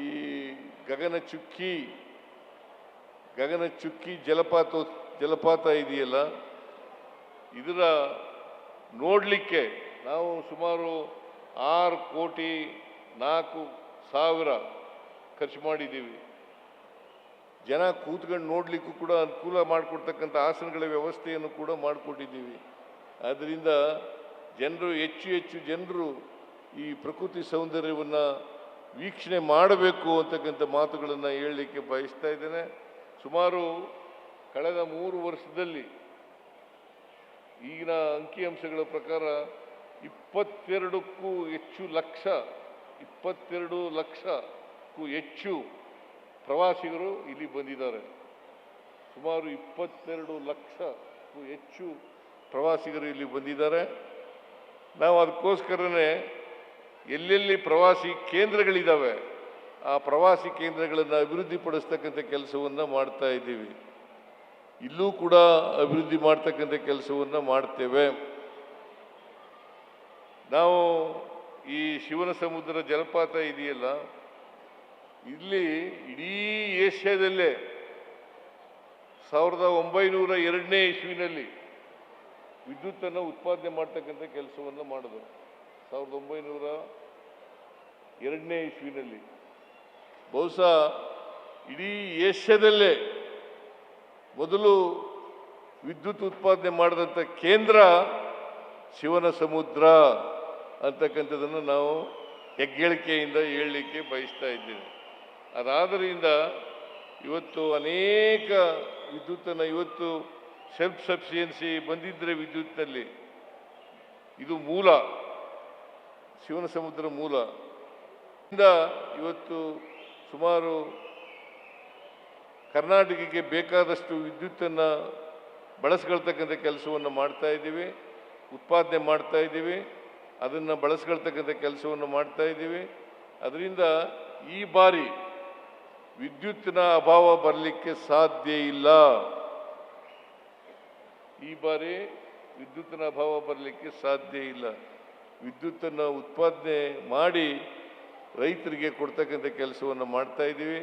ಈ ಗಗನಚುಕ್ಕಿ ಗಗನಚುಕ್ಕಿ ಗಗನ ಚುಕ್ಕಿ ಜಲಪಾತ ಜಲಪಾತ ಇದೆಯಲ್ಲ, ಇದರ ನೋಡಲಿಕ್ಕೆ ನಾವು ಸುಮಾರು ಆರು ಕೋಟಿ ನಾಲ್ಕು ಸಾವಿರ ಖರ್ಚು ಮಾಡಿದ್ದೀವಿ. ಜನ ಕೂತ್ಕೊಂಡು ನೋಡಲಿಕ್ಕೂ ಕೂಡ ಅನುಕೂಲ ಮಾಡಿಕೊಡ್ತಕ್ಕಂಥ ಆಸನಗಳ ವ್ಯವಸ್ಥೆಯನ್ನು ಕೂಡ ಮಾಡಿಕೊಟ್ಟಿದ್ದೀವಿ. ಆದ್ದರಿಂದ ಜನರು, ಹೆಚ್ಚು ಹೆಚ್ಚು ಜನರು ಈ ಪ್ರಕೃತಿ ಸೌಂದರ್ಯವನ್ನು ವೀಕ್ಷಣೆ ಮಾಡಬೇಕು ಅಂತಕ್ಕಂಥ ಮಾತುಗಳನ್ನು ಹೇಳಲಿಕ್ಕೆ ಬಯಸ್ತಾ ಇದ್ದೇನೆ. ಸುಮಾರು ಕಳೆದ ಮೂರು ವರ್ಷದಲ್ಲಿ ಈಗಿನ ಅಂಕಿಅಂಶಗಳ ಪ್ರಕಾರ ಇಪ್ಪತ್ತೆರಡಕ್ಕೂ ಹೆಚ್ಚು ಲಕ್ಷ, ಇಪ್ಪತ್ತೆರಡು ಲಕ್ಷಕ್ಕೂ ಹೆಚ್ಚು ಪ್ರವಾಸಿಗರು ಇಲ್ಲಿ ಬಂದಿದ್ದಾರೆ. ಸುಮಾರು ಇಪ್ಪತ್ತೆರಡು ಲಕ್ಷಕ್ಕೂ ಹೆಚ್ಚು ಪ್ರವಾಸಿಗರು ಇಲ್ಲಿ ಬಂದಿದ್ದಾರೆ. ನಾವು ಅದಕ್ಕೋಸ್ಕರನೇ ಎಲ್ಲೆಲ್ಲಿ ಪ್ರವಾಸಿ ಕೇಂದ್ರಗಳಿದ್ದಾವೆ ಆ ಪ್ರವಾಸಿ ಕೇಂದ್ರಗಳನ್ನು ಅಭಿವೃದ್ಧಿಪಡಿಸ್ತಕ್ಕಂಥ ಕೆಲಸವನ್ನು ಮಾಡ್ತಾ ಇದ್ದೀವಿ. ಇಲ್ಲೂ ಕೂಡ ಅಭಿವೃದ್ಧಿ ಮಾಡ್ತಕ್ಕಂಥ ಕೆಲಸವನ್ನು ಮಾಡ್ತೇವೆ. ನಾವು ಈ ಶಿವನ ಸಮುದ್ರ ಜಲಪಾತ ಇದೆಯಲ್ಲ, ಇಲ್ಲಿ ಇಡೀ ಏಷ್ಯಾದಲ್ಲೇ ಸಾವಿರದ ಒಂಬೈನೂರ ಎರಡನೇ ಇಸ್ವಿನಲ್ಲಿ ವಿದ್ಯುತ್ತನ್ನು ಉತ್ಪಾದನೆ ಮಾಡ್ತಕ್ಕಂಥ ಕೆಲಸವನ್ನು ಮಾಡಿದ್ರು ಸಾವಿರದ ಒಂಬೈನೂರ ಎರಡನೇ ಇಸ್ವಿನಲ್ಲಿ. ಬಹುಶಃ ಇಡೀ ಏಷ್ಯಾದಲ್ಲೇ ಮೊದಲು ವಿದ್ಯುತ್ ಉತ್ಪಾದನೆ ಮಾಡಿದಂಥ ಕೇಂದ್ರ ಶಿವನ ಸಮುದ್ರ ಅಂತಕ್ಕಂಥದ್ದನ್ನು ನಾವು ಹೆಗ್ಗಳಿಕೆಯಿಂದ ಹೇಳಲಿಕ್ಕೆ ಬಯಸ್ತಾ ಇದ್ದೇವೆ. ಅದಾದ್ದರಿಂದ ಇವತ್ತು ಅನೇಕ ವಿದ್ಯುತ್ತನ್ನು ಇವತ್ತು ಸೆಲ್ಫ್ ಸಫಿಷಿಯನ್ಸಿ ಬಂದಿದ್ದರೆ ವಿದ್ಯುತ್ನಲ್ಲಿ ಇದು ಮೂಲ. ಶಿವನ ಸಮುದ್ರ ಮೂಲ. ಇವತ್ತು ಸುಮಾರು ಕರ್ನಾಟಕಕ್ಕೆ ಬೇಕಾದಷ್ಟು ವಿದ್ಯುತ್ತನ್ನು ಬಳಸ್ಕೊಳ್ತಕ್ಕಂಥ ಕೆಲಸವನ್ನು ಮಾಡ್ತಾ ಇದ್ದೀವಿ, ಉತ್ಪಾದನೆ ಮಾಡ್ತಾ ಇದ್ದೀವಿ, ಅದನ್ನು ಬಳಸ್ಕೊಳ್ತಕ್ಕಂಥ ಕೆಲಸವನ್ನು ಮಾಡ್ತಾ ಇದ್ದೀವಿ. ಅದರಿಂದ ಈ ಬಾರಿ ವಿದ್ಯುತ್ತಿನ ಅಭಾವ ಬರಲಿಕ್ಕೆ ಸಾಧ್ಯ ಇಲ್ಲ. ಈ ಬಾರಿ ವಿದ್ಯುತ್ತಿನ ಅಭಾವ ಬರಲಿಕ್ಕೆ ಸಾಧ್ಯ ಇಲ್ಲ. ವಿದ್ಯುತ್ತನ್ನು ಉತ್ಪಾದನೆ ಮಾಡಿ ರೈತರಿಗೆ ಕೊಡ್ತಕ್ಕಂಥ ಕೆಲಸವನ್ನು ಮಾಡ್ತಾ ಇದ್ದೀವಿ.